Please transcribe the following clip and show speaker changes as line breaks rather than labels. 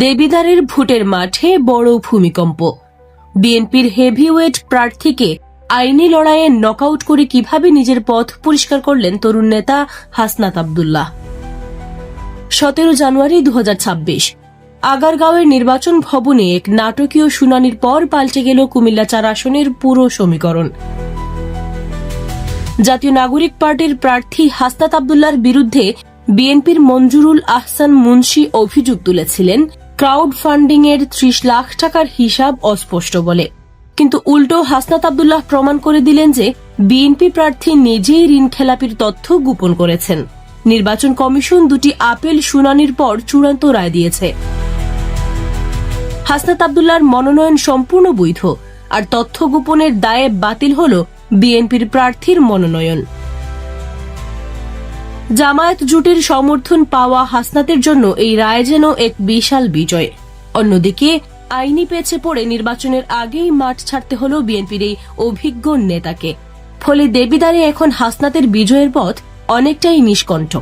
দেবিদারের ভোটের মাঠে বড় ভূমিকম্প। বিএনপির হেভিওয়েট প্রার্থীকে আইনি লড়াইয়ে নকআউট করে কীভাবে নিজের পথ পরিষ্কার করলেন তরুণ নেতা হাসনাত আবদুল্লাহ? সতেরো জানুয়ারি দু আগারগাঁওয়ের নির্বাচন ভবনে এক নাটকীয় শুনানির পর পাল্টে গেল কুমিল্লা চার আসনের পুরো সমীকরণ। জাতীয় নাগরিক পার্টির প্রার্থী হাসনাত আবদুল্লার বিরুদ্ধে বিএনপির মঞ্জুরুল আহসান মুন্সি অভিযোগ তুলেছিলেন ক্রাউড ফান্ডিং এর ত্রিশ লাখ টাকার হিসাব অস্পষ্ট বলে। কিন্তু উল্টো হাসনাত আবদুল্লাহ প্রমাণ করে দিলেন যে, বিএনপি প্রার্থী নিজেই ঋণ খেলাপির তথ্য গোপন করেছেন। নির্বাচন কমিশন দুটি আপিল শুনানির পর চূড়ান্ত রায় দিয়েছে। হাসনাত আবদুল্লার মনোনয়ন সম্পূর্ণ বৈধ, আর তথ্য গোপনের দায়ে বাতিল হল বিএনপির প্রার্থীর মনোনয়ন। জামায়াত জুটির সমর্থন পাওয়া হাসনাতের জন্য এই রায় যেন এক বিশাল বিজয়। অন্যদিকে, আইনি পেছে পড়ে নির্বাচনের আগেই মাঠ ছাড়তে হল বিএনপির এই অভিজ্ঞ নেতাকে। ফলে দেবিদারে এখন হাসনাতের বিজয়ের পথ অনেকটাই নিষ্কণ্ঠ।